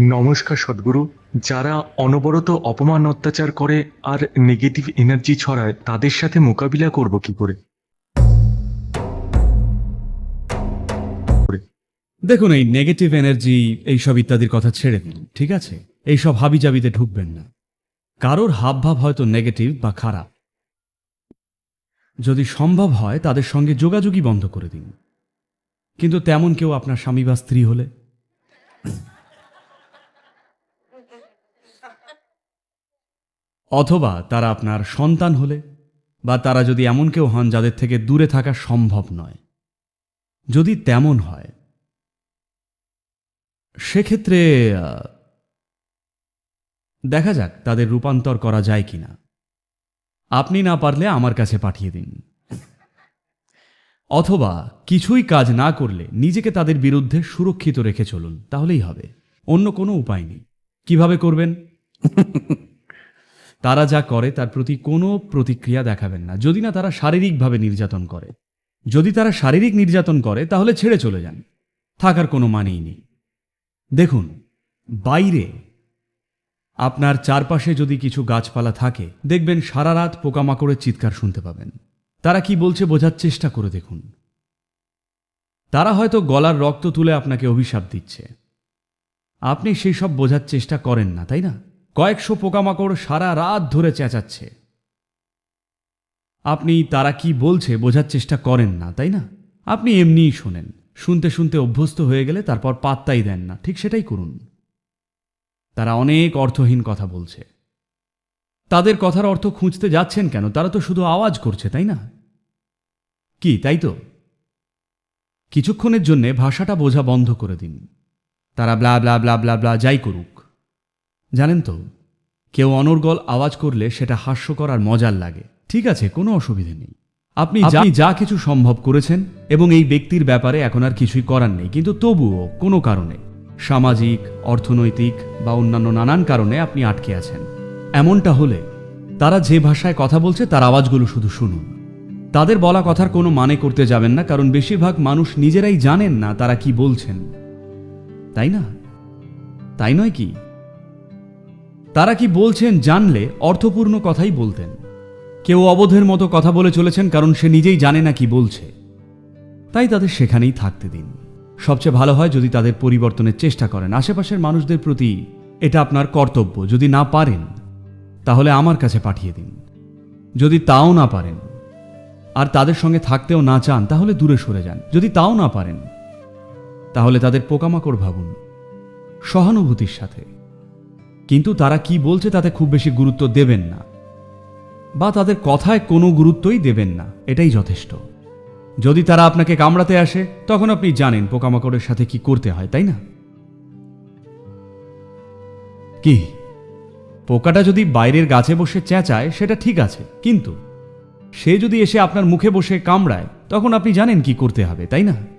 নমস্কার সদ্গুরু। যারা অনবরত অপমান অত্যাচার করে আর নেগেটিভ এনার্জি ছড়ায়, তাদের সাথে মোকাবিলা করব কি করে? দেখুন, এই নেগেটিভ এনার্জি এইসব ইত্যাদির কথা ছেড়ে দিন, ঠিক আছে? এইসব হাবিজাবিতে ঢুকবেন না। কারোর হাবভাব হয়তো নেগেটিভ বা খারাপ। যদি সম্ভব হয়, তাদের সঙ্গে যোগাযোগই বন্ধ করে দিন। কিন্তু তেমন কেউ আপনার স্বামী বা স্ত্রী হলে অথবা তারা আপনার সন্তান হলে বা তারা যদি এমন কেউ হন যাদের থেকে দূরে থাকা সম্ভব নয়। যদি তেমন হয়, সেক্ষেত্রে দেখা যাক তাদের রূপান্তর করা যায় কিনা। আপনি না পারলে আমার কাছে পাঠিয়ে দিন। অথবা কিছুই কাজ না করলে নিজেকে তাদের বিরুদ্ধে সুরক্ষিত রেখে চলুন, তাহলেই হবে। অন্য কোনো উপায় নেই। কীভাবে করবেন? তারা যা করে, তার প্রতি কোনো প্রতিক্রিয়া দেখাবেন না। যদি না তারা শারীরিকভাবে নির্যাতন করে। যদি তারা শারীরিক নির্যাতন করে, তাহলে ছেড়ে চলে যান। থাকার কোনো মানেই নেই। দেখুন, বাইরে আপনার চারপাশে যদি কিছু গাছপালা থাকে, দেখবেন সারা রাত পোকামাকড়ের চিৎকার শুনতে পাবেন। তারা কি বলছে বোঝার চেষ্টা করে দেখুন। তারা হয়তো গলার রক্ত তুলে আপনাকে অভিশাপ দিচ্ছে। আপনি সেই সব বোঝার চেষ্টা করেন না, তাই না? কয়েকশো পোকামাকড় সারা রাত ধরে চেঁচাচ্ছে। আপনি তারা কি বলছে বোঝার চেষ্টা করেন না, তাই না? আপনি এমনিই শোনেন, শুনতে শুনতে অভ্যস্ত হয়ে গেলে তারপর পাত্তাই দেন না, ঠিক সেটাই করুন। তারা অনেক অর্থহীন কথা বলছে। তাদের কথার অর্থ খুঁজতে যাচ্ছেন কেন? তারা তো শুধু আওয়াজ করছে, তাই না? কি, তাই তো? কিছুক্ষণের জন্যে ভাষাটা বোঝা বন্ধ করে দিন। তারা blah blah blah blah blah যাই করুক। জানেন তো, কেউ অনর্গল আওয়াজ করলে সেটা হাস্যকর আর মজার লাগে। ঠিক আছে, কোনো অসুবিধে নেই। আপনি যা কিছু সম্ভব করেছেন এবং এই ব্যক্তির ব্যাপারে এখন আর কিছুই করার নেই, কিন্তু তবুও কোনো কারণে। সামাজিক, অর্থনৈতিক বা অন্যান্য নানান কারণে আপনি আটকে আছেন। এমনটা হলে তারা যে ভাষায় কথা বলছে তার আওয়াজগুলো শুধু শুনুন। তাদের বলা কথার কোনো মানে করতে যাবেন না, কারণ বেশিরভাগ মানুষ নিজেরাই জানেন না তারা কি বলছেন। তাই না? তাই নয় কি? তারা কি বলছেন জানলে অর্থপূর্ণ কথাই বলতেন। কেউ অবোধের মতো কথা বলে চলেছেন কারণ সে নিজেই জানে না কি বলছে। তাই তাদের সেখানেই থাকতে দিন। সবচেয়ে ভালো হয় যদি তাদের পরিবর্তনের চেষ্টা করেন। আশেপাশের মানুষদের প্রতি এটা আপনার কর্তব্য। যদি না পারেন, তাহলে আমার কাছে পাঠিয়ে দিন। যদি তাও না পারেন আর তাদের সঙ্গে থাকতেও না চান, তাহলে দূরে সরে যান। যদি তাও না পারেন, তাহলে তাদের পোকামাকড় ভাবুন। সহানুভূতির সাথে। কিন্তু তারা কি বলছে তাতে খুব বেশি গুরুত্ব দেবেন না। বা তাদের কথায় কোনো গুরুত্বই দেবেন না, এটাই যথেষ্ট। যদি তারা আপনাকে কামড়াতে আসে, তখন আপনি জানেন পোকামাকড়ের সাথে কি করতে হয়, তাই না? কি? পোকাটা যদি বাইরের গাছে বসে চেঁচায়, সেটা ঠিক আছে, কিন্তু সে যদি এসে আপনার মুখে বসে কামড়ায়, তখন আপনি জানেন কি করতে হবে, তাই না?